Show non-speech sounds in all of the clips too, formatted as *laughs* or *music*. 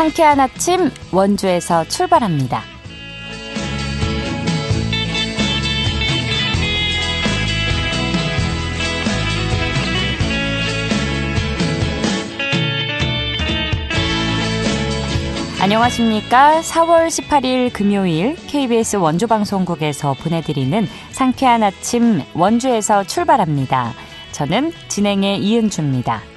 상쾌한 아침 원주에서 출발합니다. 안녕하십니까. 4월 18일 금요일 KBS 원주 방송국에서 보내드리는 상쾌한 아침 원주에서 출발합니다. 저는 진행의 이은주입니다.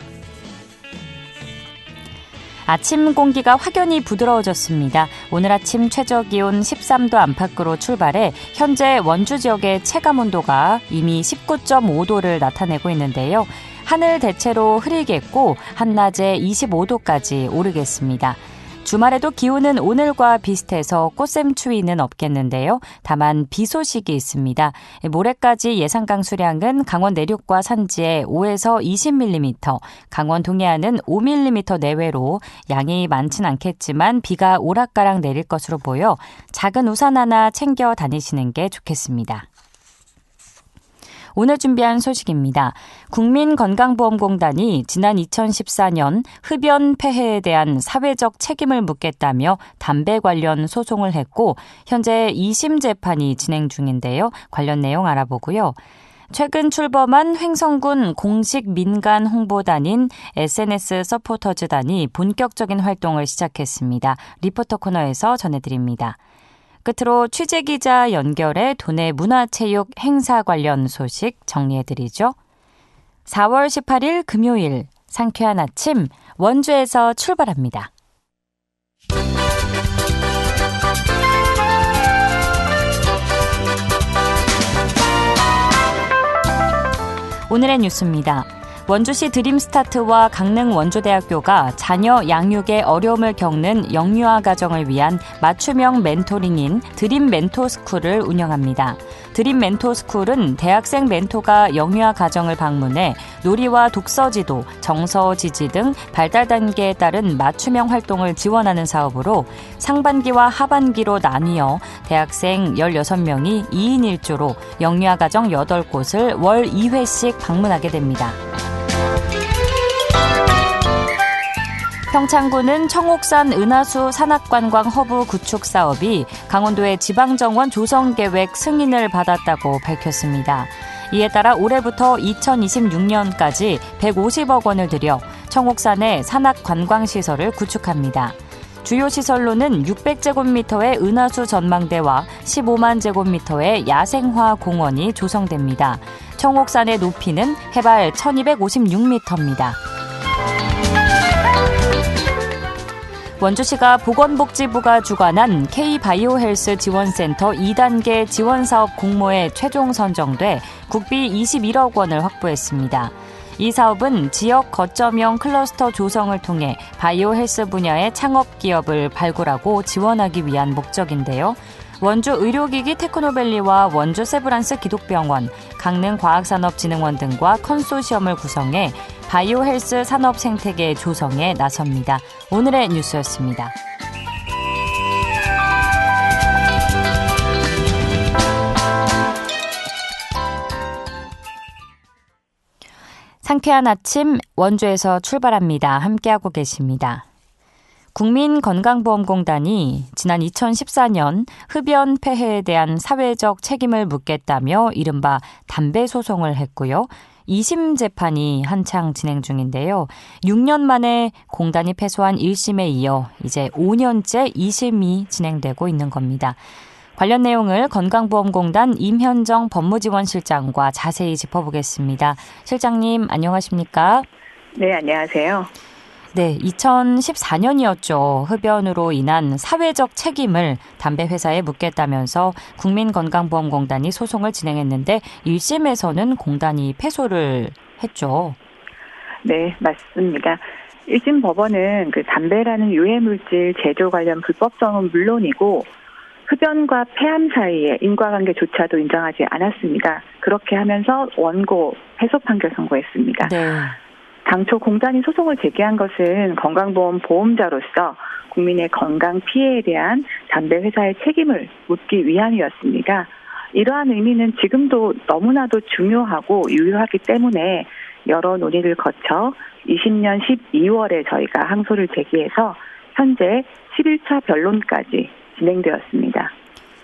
아침 공기가 확연히 부드러워졌습니다. 오늘 아침 최저 기온 13도 안팎으로 출발해 현재 원주 지역의 체감 온도가 이미 19.5도를 나타내고 있는데요. 하늘 대체로 흐리겠고 한낮에 25도까지 오르겠습니다. 주말에도 기온은 오늘과 비슷해서 꽃샘 추위는 없겠는데요. 다만 비 소식이 있습니다. 모레까지 예상 강수량은 강원 내륙과 산지에 5에서 20mm, 강원 동해안은 5mm 내외로 양이 많진 않겠지만 비가 오락가락 내릴 것으로 보여 작은 우산 하나 챙겨 다니시는 게 좋겠습니다. 오늘 준비한 소식입니다. 국민건강보험공단이 지난 2014년 흡연 폐해에 대한 사회적 책임을 묻겠다며 담배 관련 소송을 했고 현재 2심 재판이 진행 중인데요. 관련 내용 알아보고요. 최근 출범한 횡성군 공식 민간 홍보단인 SNS 서포터즈단이 본격적인 활동을 시작했습니다. 리포터 코너에서 전해드립니다. 끝으로 취재기자 연결해 도내 문화체육 행사 관련 소식 정리해드리죠. 4월 18일 금요일 상쾌한 아침 원주에서 출발합니다. 오늘의 뉴스입니다. 원주시 드림스타트와 강릉 원주대학교가 자녀 양육에 어려움을 겪는 영유아 가정을 위한 맞춤형 멘토링인 드림 멘토스쿨을 운영합니다. 드림 멘토스쿨은 대학생 멘토가 영유아 가정을 방문해 놀이와 독서 지도, 정서 지지 등 발달 단계에 따른 맞춤형 활동을 지원하는 사업으로 상반기와 하반기로 나뉘어 대학생 16명이 2인 1조로 영유아 가정 8곳을 월 2회씩 방문하게 됩니다. 평창군은 청옥산 은하수 산악관광 허브 구축 사업이 강원도의 지방정원 조성 계획 승인을 받았다고 밝혔습니다. 이에 따라 올해부터 2026년까지 150억 원을 들여 청옥산의 산악 관광 시설을 구축합니다. 주요 시설로는 600제곱미터의 은하수 전망대와 15만 제곱미터의 야생화 공원이 조성됩니다. 청옥산의 높이는 해발 1256m입니다. 원주시가 보건복지부가 주관한 K바이오헬스 지원센터 2단계 지원사업 공모에 최종 선정돼 국비 21억 원을 확보했습니다. 이 사업은 지역 거점형 클러스터 조성을 통해 바이오 헬스 분야의 창업 기업을 발굴하고 지원하기 위한 목적인데요. 원주 의료기기 테크노밸리와 원주 세브란스 기독병원, 강릉 과학산업진흥원 등과 컨소시엄을 구성해 바이오 헬스 산업 생태계 조성에 나섭니다. 오늘의 뉴스였습니다. 상쾌한 아침 원주에서 출발합니다. 함께하고 계십니다. 국민건강보험공단이 지난 2014년 흡연 폐해에 대한 사회적 책임을 묻겠다며 이른바 담배 소송을 했고요. 2심 재판이 한창 진행 중인데요. 6년 만에 공단이 패소한 1심에 이어 이제 5년째 2심이 진행되고 있는 겁니다. 관련 내용을 건강보험공단 임현정 법무지원실장과 자세히 짚어보겠습니다. 실장님, 안녕하십니까? 네, 안녕하세요. 네, 2014년이었죠. 흡연으로 인한 사회적 책임을 담배 회사에 묻겠다면서 국민건강보험공단이 소송을 진행했는데 1심에서는 공단이 패소를 했죠. 네, 맞습니다. 1심 법원은 그 담배라는 유해물질 제조 관련 불법성은 물론이고 흡연과 폐암 사이에 인과관계조차도 인정하지 않았습니다. 그렇게 하면서 원고 패소 판결 선고했습니다. 네. 당초 공단이 소송을 제기한 것은 건강보험 보험자로서 국민의 건강 피해에 대한 담배 회사의 책임을 묻기 위함이었습니다. 이러한 의미는 지금도 너무나도 중요하고 유효하기 때문에 여러 논의를 거쳐 20년 12월에 저희가 항소를 제기해서 현재 11차 변론까지 진행되었습니다.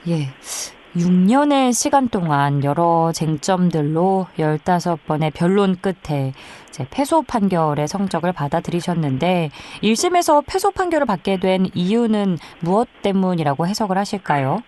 예. 6년의 시간 동안 여러 쟁점들로 15번의 변론 끝에 이제 패소 판결의 성적을 받아들이셨는데 1심에서 패소 판결을 받게 된 이유는 무엇 때문이라고 해석을 하실까요?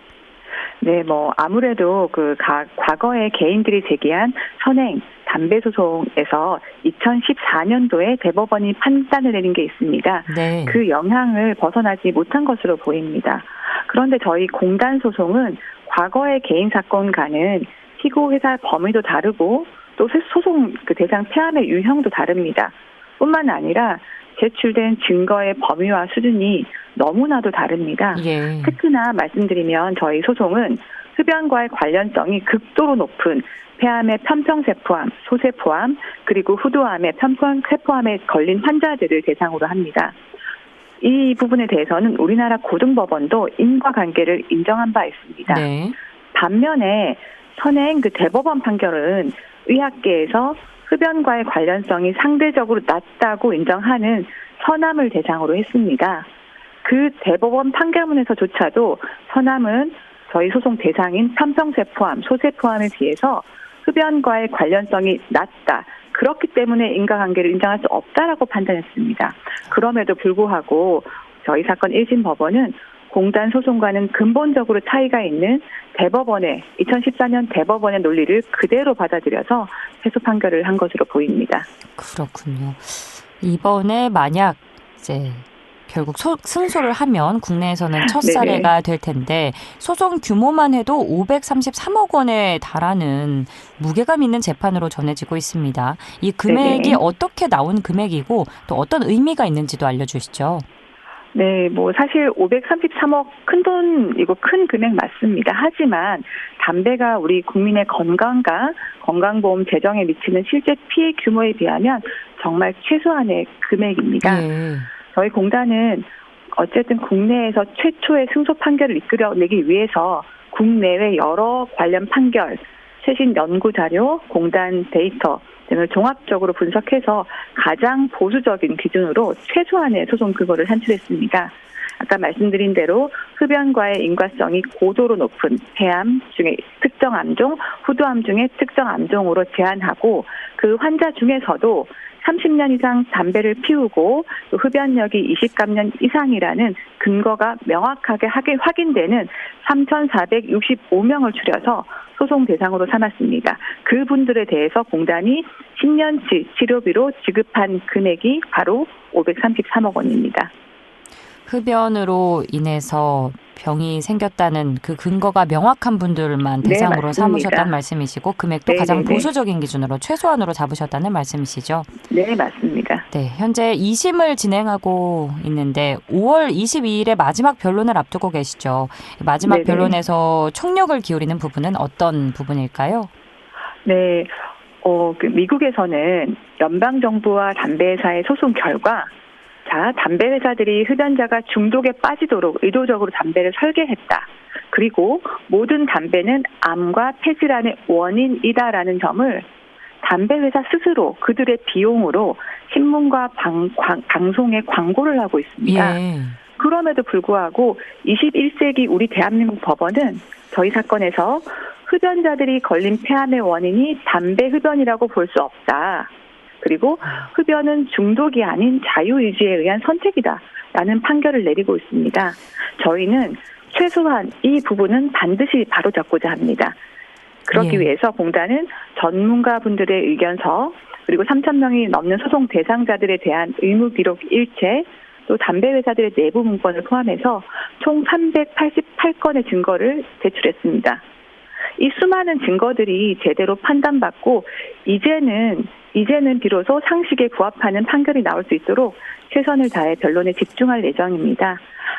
네, 뭐 아무래도 그 가, 과거에 개인들이 제기한 선행 담배 소송에서 2014년도에 대법원이 판단을 내린 게 있습니다. 네. 그 영향을 벗어나지 못한 것으로 보입니다. 그런데 저희 공단 소송은 과거의 개인 사건과는 피고 회사 범위도 다르고 또 소송 그 대상 폐함의 유형도 다릅니다. 뿐만 아니라 제출된 증거의 범위와 수준이 너무나도 다릅니다. 예. 특히나 말씀드리면 저희 소송은 흡연과의 관련성이 극도로 높은 폐암의 편평세포암, 소세포암, 그리고 후두암의 편평세포암에 걸린 환자들을 대상으로 합니다. 이 부분에 대해서는 우리나라 고등법원도 인과관계를 인정한 바 있습니다. 네. 반면에 선행 그 대법원 판결은 의학계에서 흡연과의 관련성이 상대적으로 낮다고 인정하는 서남을 대상으로 했습니다. 그 대법원 판결문에서조차도 서남은 저희 소송 대상인 편평세포암, 소세포암에 비해서 흡연과의 관련성이 낮다. 그렇기 때문에 인과관계를 인정할 수 없다라고 판단했습니다. 그럼에도 불구하고 저희 사건 1심 법원은 공단 소송과는 근본적으로 차이가 있는 대법원의 2014년 대법원의 논리를 그대로 받아들여서 패소 판결을 한 것으로 보입니다. 그렇군요. 이번에 만약 이제 결국 소, 승소를 하면 국내에서는 첫 네네. 사례가 될 텐데 소송 규모만 해도 533억 원에 달하는 무게감 있는 재판으로 전해지고 있습니다. 이 금액이 네네. 어떻게 나온 금액이고 또 어떤 의미가 있는지도 알려주시죠. 네, 뭐 사실 533억 큰 돈이고 큰 금액 맞습니다. 하지만 담배가 우리 국민의 건강과 건강보험 재정에 미치는 실제 피해 규모에 비하면 정말 최소한의 금액입니다. 예. 저희 공단은 어쨌든 국내에서 최초의 승소 판결을 이끌어내기 위해서 국내외 여러 관련 판결, 최신 연구 자료, 공단 데이터 등을 종합적으로 분석해서 가장 보수적인 기준으로 최소한의 소송 근거를 산출했습니다. 아까 말씀드린 대로 흡연과의 인과성이 고도로 높은 폐암 중에 특정 암종, 후두암 중에 특정 암종으로 제한하고 그 환자 중에서도 30년 이상 담배를 피우고 또 흡연력이 20감년 이상이라는 근거가 명확하게 하게 확인되는 3,465명을 추려서 소송 대상으로 삼았습니다. 그분들에 대해서 공단이 10년치 치료비로 지급한 금액이 바로 533억 원입니다. 흡연으로 인해서 병이 생겼다는 그 근거가 명확한 분들만 네, 대상으로 맞습니다. 삼으셨다는 말씀이시고 금액도 네, 가장 네, 네. 보수적인 기준으로 최소한으로 잡으셨다는 말씀이시죠. 네, 맞습니다. 네, 현재 2심을 진행하고 있는데 5월 22일에 마지막 변론을 앞두고 계시죠. 마지막 네네. 변론에서 총력을 기울이는 부분은 어떤 부분일까요? 네, 어, 그 미국에서는 연방 정부와 담배회사의 소송 결과 자, 담배 회사들이 흡연자가 중독에 빠지도록 의도적으로 담배를 설계했다. 그리고 모든 담배는 암과 폐질환의 원인이다라는 점을 담배 회사 스스로 그들의 비용으로 신문과 방, 광- 방송에 광고를 하고 있습니다. 예. 그럼에도 불구하고 21세기 우리 대한민국 법원은 저희 사건에서 흡연자들이 걸린 폐암의 원인이 담배 흡연이라고 볼 수 없다. 그리고 흡연은 중독이 아닌 자유의지에 의한 선택이다라는 판결을 내리고 있습니다. 저희는 최소한 이 부분은 반드시 바로잡고자 합니다. 그러기 예. 위해서 공단은 전문가분들의 의견서 그리고 3천 명이 넘는 소송 대상자들에 대한 의무 기록 일체 또 담배 회사들의 내부 문건을 포함해서 총 388건의 증거를 제출했습니다. 이 수많은 증거들이 제대로 판단받고 이제는 이제는 비로소 상식에 부합하는 판결이 나올 수 있도록 최선을 다해 변론에 집중할 예정입니다.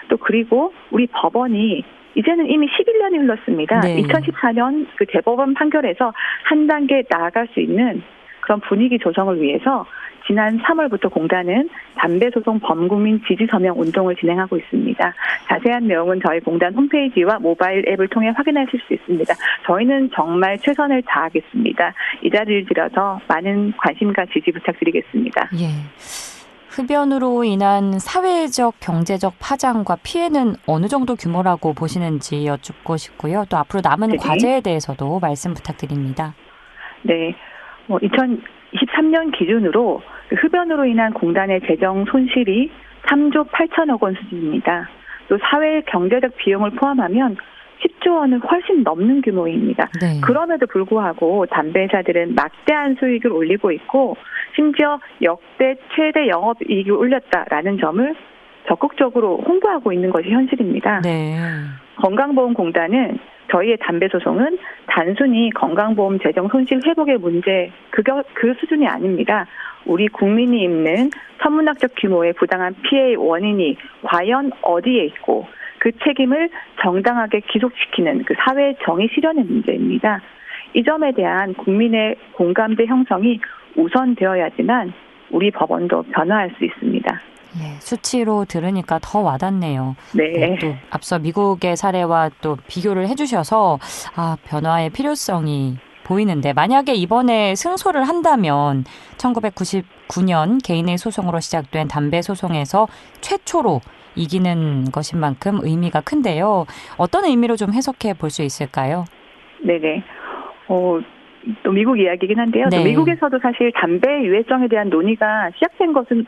또 그리고 우리 법원이 이제는 이미 11년이 흘렀습니다. 네. 2014년 그 대법원 판결에서 한 단계 나아갈 수 있는 그런 분위기 조성을 위해서 지난 3월부터 공단은 담배 소송 범국민 지지 서명 운동을 진행하고 있습니다. 자세한 내용은 저희 공단 홈페이지와 모바일 앱을 통해 확인하실 수 있습니다. 저희는 정말 최선을 다하겠습니다. 이 자리를 빌어서 많은 관심과 지지 부탁드리겠습니다. 예. 흡연으로 인한 사회적, 경제적 파장과 피해는 어느 정도 규모라고 보시는지 여쭙고 싶고요. 또 앞으로 남은 네. 과제에 대해서도 말씀 부탁드립니다. 네. 뭐 2023년 기준으로 그 흡연으로 인한 공단의 재정 손실이 3조 8천억 원 수준입니다. 또 사회 경제적 비용을 포함하면 10조 원을 훨씬 넘는 규모입니다. 네. 그럼에도 불구하고 담배 회사들은 막대한 수익을 올리고 있고 심지어 역대 최대 영업이익을 올렸다라는 점을 적극적으로 홍보하고 있는 것이 현실입니다. 네. 건강보험공단은 저희의 담배 소송은 단순히 건강보험 재정 손실 회복의 문제 그, 겨- 그 수준이 아닙니다. 우리 국민이 입는 천문학적 규모의 부당한 피해의 원인이 과연 어디에 있고 그 책임을 정당하게 기속시키는 그 사회 정의 실현의 문제입니다. 이 점에 대한 국민의 공감대 형성이 우선되어야지만 우리 법원도 변화할 수 있습니다. 예, 수치로 들으니까 더 와닿네요. 네. 네, 또 앞서 미국의 사례와 또 비교를 해주셔서 아 변화의 필요성이 보이는데 만약에 이번에 승소를 한다면 1999년 개인의 소송으로 시작된 담배 소송에서 최초로 이기는 것인 만큼 의미가 큰데요. 어떤 의미로 좀 해석해 볼 수 있을까요? 네네. 어, 또 미국 이야기긴 한데요. 또 네. 미국에서도 사실 담배 유해성에 대한 논의가 시작된 것은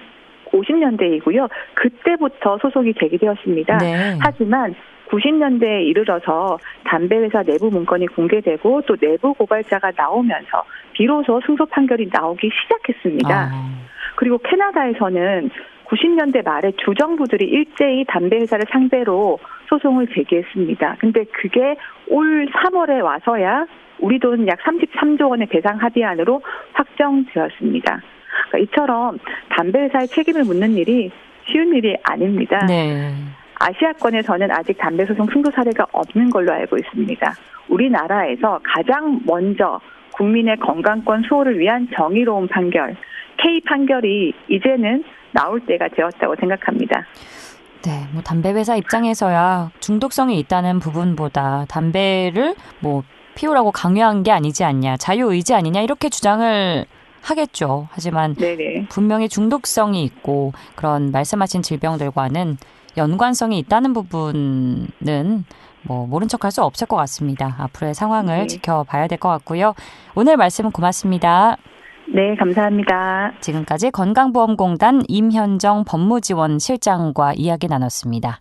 50년대이고요. 그때부터 소송이 제기되었습니다. 네. 하지만 90년대에 이르러서 담배 회사 내부 문건이 공개되고 또 내부 고발자가 나오면서 비로소 승소 판결이 나오기 시작했습니다. 아, 그리고 캐나다에서는 90년대 말에 주정부들이 일제히 담배 회사를 상대로 소송을 제기했습니다. 근데 그게 올 3월에 와서야 우리 돈 약 33조 원의 배상 합의안으로 확정되었습니다. 그러니까 이처럼 담배 회사의 책임을 묻는 일이 쉬운 일이 아닙니다. 네. 아시아권에서는 아직 담배 소송 승소 사례가 없는 걸로 알고 있습니다. 우리나라에서 가장 먼저 국민의 건강권 수호를 위한 정의로운 판결, K 판결이 이제는 나올 때가 되었다고 생각합니다. 네, 뭐 담배 회사 입장에서야 중독성이 있다는 부분보다 담배를 뭐 피우라고 강요한 게 아니지 않냐, 자유 의지 아니냐 이렇게 주장을 하겠죠. 하지만 네네. 분명히 중독성이 있고 그런 말씀하신 질병들과는 연관성이 있다는 부분은 뭐 모른 척할 수 없을 것 같습니다. 앞으로의 상황을 네. 지켜봐야 될 것 같고요. 오늘 말씀 고맙습니다. 네, 감사합니다. 지금까지 건강보험공단 임현정 법무지원 실장과 이야기 나눴습니다.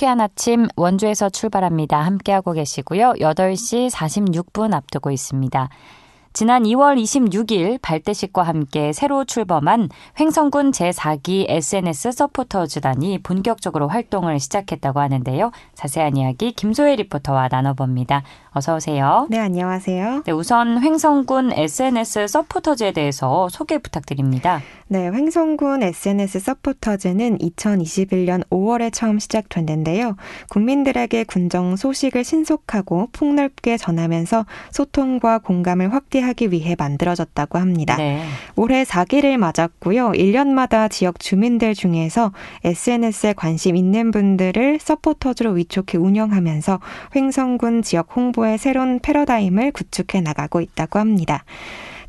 상쾌한 아침 원주에서 출발합니다. 함께하고 계시고요. 8시 46분 앞두고 있습니다. 지난 2월 26일 발대식과 함께 새로 출범한 횡성군 제4기 SNS 서포터즈단이 본격적으로 활동을 시작했다고 하는데요. 자세한 이야기 김소혜 리포터와 나눠봅니다. 어서 오세요. 네, 안녕하세요. 네, 우선 횡성군 SNS 서포터즈에 대해서 소개 부탁드립니다. 네, 횡성군 SNS 서포터즈는 2021년 5월에 처음 시작됐는데요. 국민들에게 군정 소식을 신속하고 폭넓게 전하면서 소통과 공감을 확대하기 위해 만들어졌다고 합니다. 네. 올해 4기를 맞았고요. 1년마다 지역 주민들 중에서 SNS에 관심 있는 분들을 서포터즈로 위촉해 운영하면서 횡성군 지역 홍보 의 새로운 패러다임을 구축해 나가고 있다고 합니다.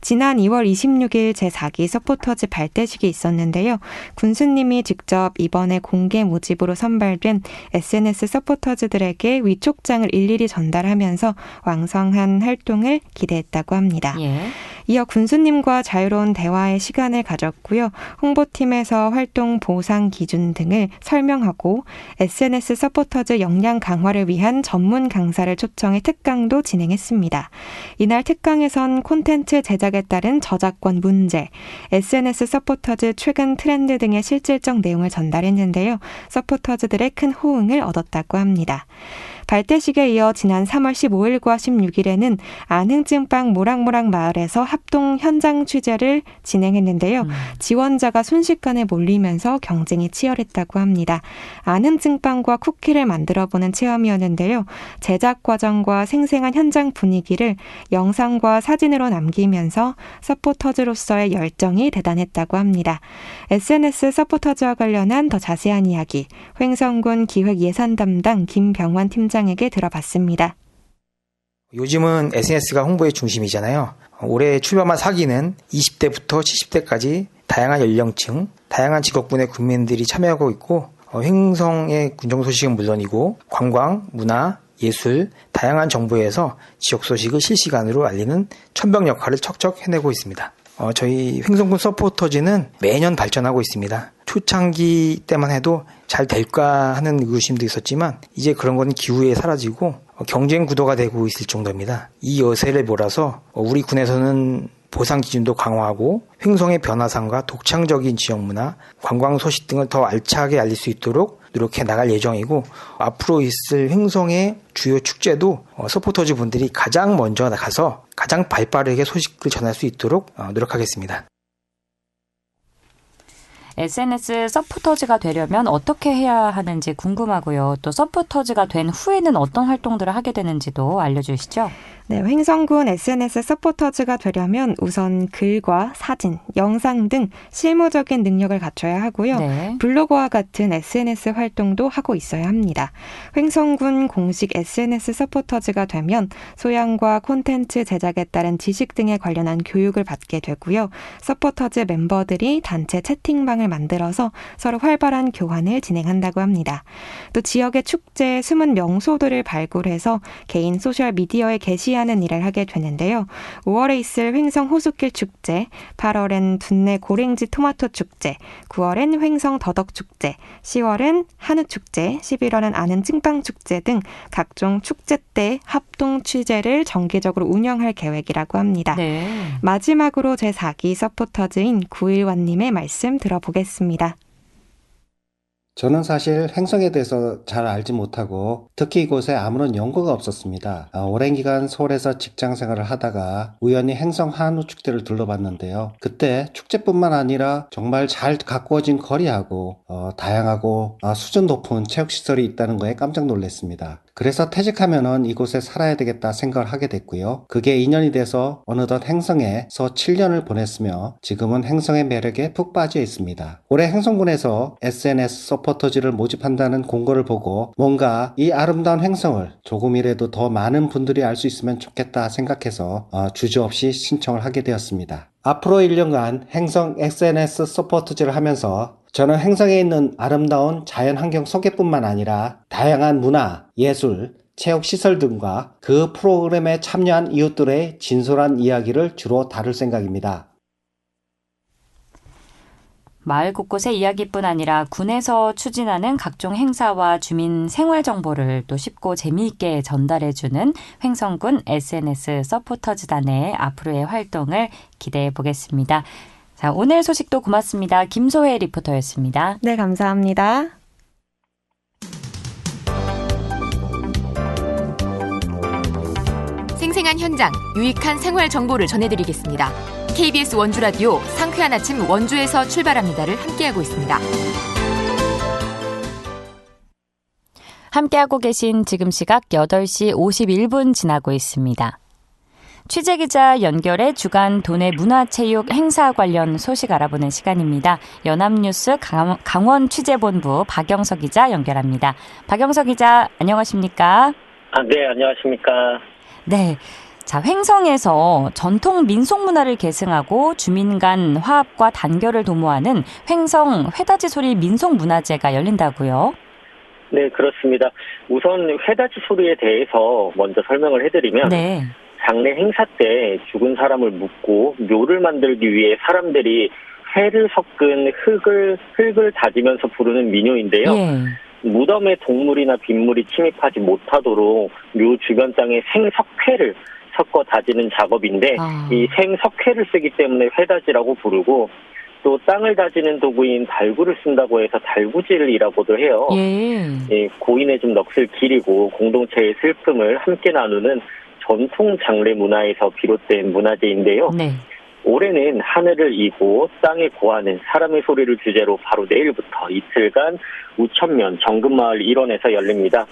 지난 2월 26일 제4기 서포터즈 발대식이 있었는데요. 군수님이 직접 이번에 공개 모집으로 선발된 SNS 서포터즈들에게 위촉장을 일일이 전달하면서 왕성한 활동을 기대했다고 합니다. 예. 이어 군수님과 자유로운 대화의 시간을 가졌고요. 홍보팀에서 활동 보상 기준 등을 설명하고 SNS 서포터즈 역량 강화를 위한 전문 강사를 초청해 특강도 진행했습니다. 이날 특강에선 콘텐츠 제작 에 따른 저작권 문제, SNS 서포터즈 최근 트렌드 등의 실질적 내용을 전달했는데요. 서포터즈들의 큰 호응을 얻었다고 합니다. 발대식에 이어 지난 3월 15일과 16일에는 안흥찐빵 모락모락 마을에서 합동 현장 취재를 진행했는데요. 음. 지원자가 순식간에 몰리면서 경쟁이 치열했다고 합니다. 안흥찐빵과 쿠키를 만들어보는 체험이었는데요. 제작 과정과 생생한 현장 분위기를 영상과 사진으로 남기면서 서포터즈로서의 열정이 대단했다고 합니다. SNS 서포터즈와 관련한 더 자세한 이야기 횡성군 기획 예산 담당 김병환 팀장 에게 들어봤습니다. 요즘은 SNS가 홍보의 중심이잖아요. 올해 출범한 사기는 20대부터 70대까지 다양한 연령층, 다양한 직업군의 국민들이 참여하고 있고 어, 횡성의 군정 소식은 물론이고 관광, 문화, 예술, 다양한 정보에서 지역 소식을 실시간으로 알리는 천병 역할을 척척 해내고 있습니다. 어, 저희 횡성군 서포터즈는 매년 발전하고 있습니다. 초창기 때만 해도 잘 될까 하는 의구심도 있었지만 이제 그런 건 기후에 사라지고 어, 경쟁 구도가 되고 있을 정도입니다. 이 여세를 몰아서 어, 우리 군에서는 보상 기준도 강화하고 횡성의 변화상과 독창적인 지역 문화, 관광 소식 등을 더 알차게 알릴 수 있도록 노력해 나갈 예정이고 앞으로 있을 횡성의 주요 축제도 어, 서포터즈 분들이 가장 먼저 나가서 가장 발빠르게 소식을 전할 수 있도록 어, 노력하겠습니다. SNS 서포터즈가 되려면 어떻게 해야 하는지 궁금하고요. 또 서포터즈가 된 후에는 어떤 활동들을 하게 되는지도 알려주시죠. 네, 횡성군 SNS 서포터즈가 되려면 우선 글과 사진, 영상 등 실무적인 능력을 갖춰야 하고요. 네. 블로그와 같은 SNS 활동도 하고 있어야 합니다. 횡성군 공식 SNS 서포터즈가 되면 소양과 콘텐츠 제작에 따른 지식 등에 관련한 교육을 받게 되고요. 서포터즈 멤버들이 단체 채팅방 을 만들어서 서로 활발한 교환을 진행한다고 합니다. 또 지역의 축제, 숨은 명소들을 발굴해서 개인 소셜 미디어에 게시하는 일을 하게 되는데요. 5월에 있을 횡성 호수길 축제, 8월엔 둔내 고랭지 토마토 축제, 9월엔 횡성 더덕 축제, 10월엔 한우 축제, 11월엔 아는 찐빵 축제 등 각종 축제 때 합동 취재를 정기적으로 운영할 계획이라고 합니다. 네. 마지막으로 제 4기 서포터즈인 구일환님의 말씀 들어보겠습니다. 저는 사실 횡성에 대해서 잘 알지 못하고 특히 이곳에 아무런 연고가 없었습니다. 아, 오랜 기간 서울에서 직장 생활을 하다가 우연히 횡성 한우 축제를 둘러봤는데요. 그때 축제뿐만 아니라 정말 잘 가꾸어진 거리하고 어, 다양하고 아, 수준 높은 체육시설이 있다는 거에 깜짝 놀랐습니다. 그래서 퇴직하면은 이곳에 살아야 되겠다 생각을 하게 됐고요. 그게 2년이 돼서 어느덧 행성에서 7년을 보냈으며 지금은 행성의 매력에 푹 빠져 있습니다. 올해 행성군에서 SNS 서포터즈를 모집한다는 공고를 보고 뭔가 이 아름다운 행성을 조금이라도 더 많은 분들이 알 수 있으면 좋겠다 생각해서 어, 주저없이 신청을 하게 되었습니다. 앞으로 1년간 행성 SNS 서포터즈를 하면서 저는 행성에 있는 아름다운 자연 환경 소개뿐만 아니라 다양한 문화, 예술, 체육 시설 등과 그 프로그램에 참여한 이웃들의 진솔한 이야기를 주로 다룰 생각입니다. 마을 곳곳의 이야기뿐 아니라 군에서 추진하는 각종 행사와 주민 생활 정보를 또 쉽고 재미있게 전달해주는 횡성군 SNS 서포터즈단의 앞으로의 활동을 기대해 보겠습니다. 자, 오늘 소식도 고맙습니다. 김소혜 리포터였습니다. 네, 감사합니다. 생생한 현장, 유익한 생활 정보를 전해드리겠습니다. KBS 원주 라디오 상쾌한 아침 원주에서 출발합니다를 함께하고 있습니다. 함께하고 계신 지금 시각 8시 51분 지나고 있습니다. 취재 기자 연결해 주간 도내 문화체육 행사 관련 소식 알아보는 시간입니다. 연합뉴스 강원 취재본부 박영석 기자 연결합니다. 박영석 기자, 안녕하십니까? 아, 네, 안녕하십니까. 네. 자, 횡성에서 전통 민속 문화를 계승하고 주민 간 화합과 단결을 도모하는 횡성 회다지 소리 민속 문화제가 열린다고요? 네, 그렇습니다. 우선 회다지 소리에 대해서 먼저 설명을 해드리면 네. 장례 행사 때 죽은 사람을 묻고 묘를 만들기 위해 사람들이 회를 섞은 흙을 흙을 다지면서 부르는 민요인데요. 예. 무덤에 동물이나 빗물이 침입하지 못하도록 묘 주변 땅에 생석회를 섞어 다지는 작업인데 아. 이 생석회를 쓰기 때문에 회다지라고 부르고 또 땅을 다지는 도구인 달구를 쓴다고 해서 달구질이라고도 해요. 예. 예, 고인의 좀 넋을 기리고 공동체의 슬픔을 함께 나누는 전통 장례 문화에서 비롯된 문화재인데요. 네. 올해는 하늘을 이고 땅에 고하는 사람의 소리를 주제로 바로 내일부터 이틀간 우천면 정금마을 일원에서 열립니다.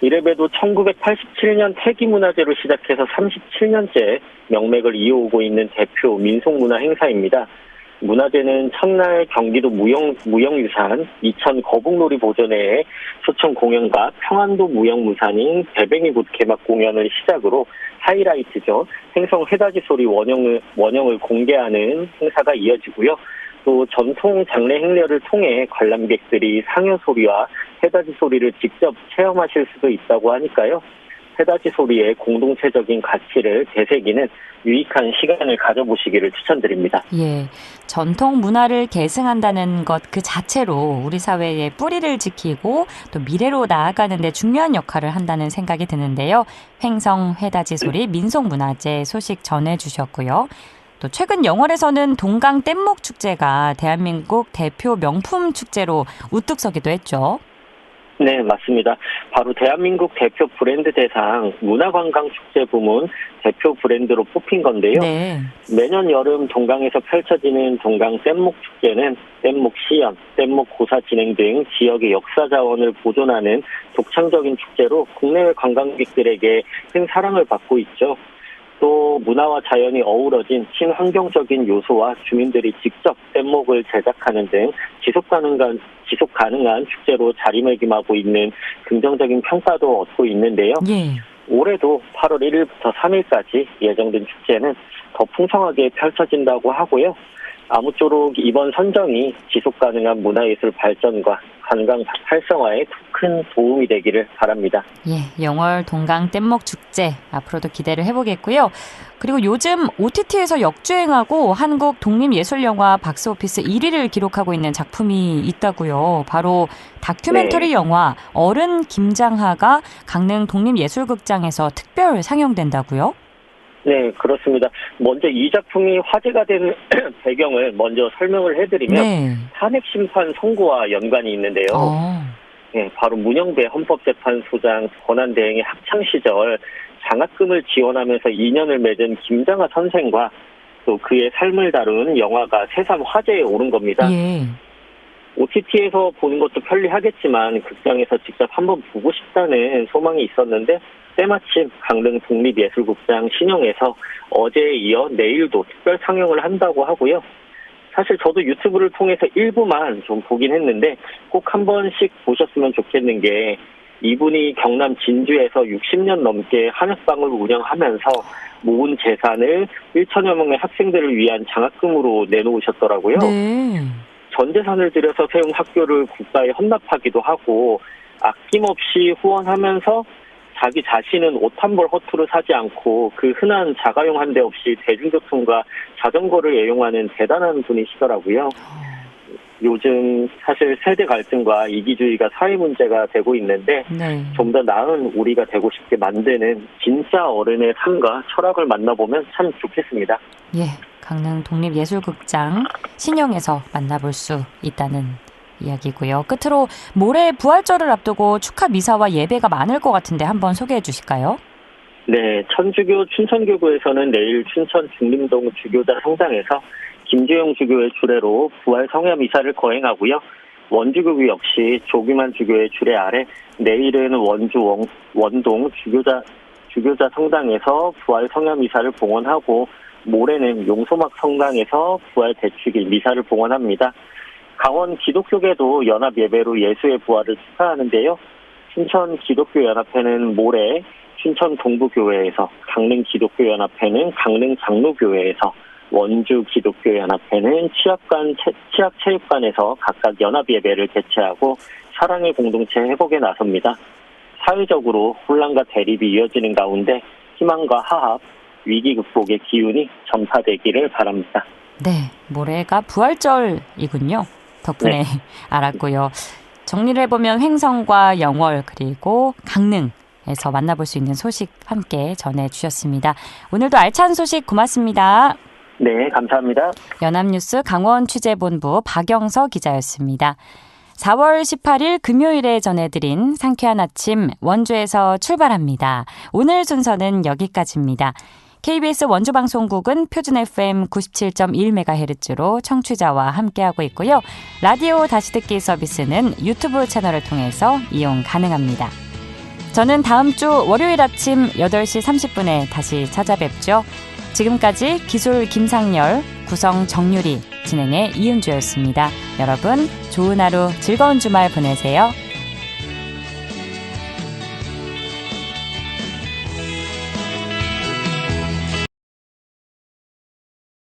이래봬도 1987년 태기문화재로 시작해서 37년째 명맥을 이어오고 있는 대표 민속문화 행사입니다. 문화재는 첫날 경기도 무형, 무형유산, 이천 거북놀이 보존회의 소청 공연과 평안도 무형무산인 배뱅이붓 개막 공연을 시작으로 하이라이트죠. 행성 해다지 소리 원형을, 원형을 공개하는 행사가 이어지고요. 또 전통 장례 행렬을 통해 관람객들이 상여 소리와 해다지 소리를 직접 체험하실 수도 있다고 하니까요. 해다지 소리의 공동체적인 가치를 되새기는 유익한 시간을 가져보시기를 추천드립니다. 예. 전통 문화를 계승한다는 것 그 자체로 우리 사회의 뿌리를 지키고 또 미래로 나아가는 데 중요한 역할을 한다는 생각이 드는데요. 횡성 회다지 소리 민속문화재 소식 전해주셨고요. 또 최근 영월에서는 동강 뗏목 축제가 대한민국 대표 명품 축제로 우뚝 서기도 했죠. 네, 맞습니다. 바로 대한민국 대표 브랜드 대상 문화관광축제 부문 대표 브랜드로 뽑힌 건데요. 네. 매년 여름 동강에서 펼쳐지는 동강 뗏목 축제는 뗏목 시연, 뗏목 고사 진행 등 지역의 역사 자원을 보존하는 독창적인 축제로 국내외 관광객들에게 큰 사랑을 받고 있죠. 또 문화와 자연이 어우러진 친환경적인 요소와 주민들이 직접 뗏목을 제작하는 등 지속 가능한 지속 가능한 축제로 자리매김하고 있는 긍정적인 평가도 얻고 있는데요. 예. 올해도 8월 1일부터 3일까지 예정된 축제는 더 풍성하게 펼쳐진다고 하고요. 아무쪼록 이번 선정이 지속 가능한 문화예술 발전과 관광 활성화에 큰 도움이 되기를 바랍니다. 예, 영월 동강 뗏목 축제 앞으로도 기대를 해보겠고요. 그리고 요즘 OTT에서 역주행하고 한국 독립예술영화 박스오피스 1위를 기록하고 있는 작품이 있다고요. 바로 다큐멘터리 네. 영화 어른 김장하가 강릉 독립예술극장에서 특별 상영된다고요? 네, 그렇습니다. 먼저 이 작품이 화제가 되는 *clears throat* 배경을 먼저 설명을 해드리면 네. 탄핵 심판 선고와 연관이 있는데요. 어, 네, 바로 문영배 헌법재판소장 권한대행의 학창 시절 장학금을 지원하면서 인연을 맺은 김장하 선생과 또 그의 삶을 다룬 영화가 새삼 화제에 오른 겁니다. 예. OTT에서 보는 것도 편리하겠지만 극장에서 직접 한번 보고 싶다는 소망이 있었는데 때마침 강릉 독립예술극장 신영에서 어제에 이어 내일도 특별 상영을 한다고 하고요. 사실 저도 유튜브를 통해서 일부만 좀 보긴 했는데 꼭 한 번씩 보셨으면 좋겠는 게 이분이 경남 진주에서 60년 넘게 한약방을 운영하면서 모은 재산을 1천여 명의 학생들을 위한 장학금으로 내놓으셨더라고요. 네. 전 재산을 들여서 세운 학교를 국가에 헌납하기도 하고 아낌없이 후원하면서 자기 자신은 옷 한 벌 허투루 사지 않고 그 흔한 자가용 한 대 없이 대중교통과 자전거를 애용하는 대단한 분이시더라고요. 요즘 사실 세대 갈등과 이기주의가 사회 문제가 되고 있는데 네. 좀더 나은 우리가 되고 싶게 만드는 진짜 어른의 삶과 철학을 만나보면 참 좋겠습니다. 예. 강릉 독립예술극장 신영에서 만나볼 수 있다는 이야기고요. 끝으로 모레 부활절을 앞두고 축하 미사와 예배가 많을 것 같은데 한번 소개해 주실까요? 네, 천주교 춘천교구에서는 내일 춘천 중림동 주교자 성당에서 김재용 주교의 주례로 부활 성야 미사를 거행하고요. 원주교구 역시 조규만 주교의 주례 아래 내일은 원주 원, 원동 주교자 주교자 성당에서 부활 성야 미사를 봉헌하고 모레는 용소막 성당에서 부활 대축일 미사를 봉헌합니다. 강원 기독교계도 연합 예배로 예수의 부활을 축하하는데요. 춘천 기독교 연합회는 모레 춘천 동부교회에서 강릉 기독교 연합회는 강릉 장로교회에서 원주 기독교 연합회는 취합관 취합체육관에서 각각 연합 예배를 개최하고 사랑의 공동체 회복에 나섭니다. 사회적으로 혼란과 대립이 이어지는 가운데 희망과 화합, 위기 극복의 기운이 전파되기를 바랍니다. 네, 모레가 부활절이군요. 덕분에 네. *laughs* 알았고요. 정리를 해보면 횡성과 영월 그리고 강릉에서 만나볼 수 있는 소식 함께 전해주셨습니다. 오늘도 알찬 소식 고맙습니다. 네, 감사합니다. 연합뉴스 강원 취재본부 박영서 기자였습니다. 4월 18일 금요일에 전해드린 상쾌한 아침 원주에서 출발합니다. 오늘 순서는 여기까지입니다. KBS 원주 방송국은 표준 FM 97.1MHz로 청취자와 함께하고 있고요. 라디오 다시 듣기 서비스는 유튜브 채널을 통해서 이용 가능합니다. 저는 다음 주 월요일 아침 8시 30분에 다시 찾아뵙죠. 지금까지 기술 김상열, 구성 정유리, 진행의 이은주였습니다. 여러분, 좋은 하루, 즐거운 주말 보내세요.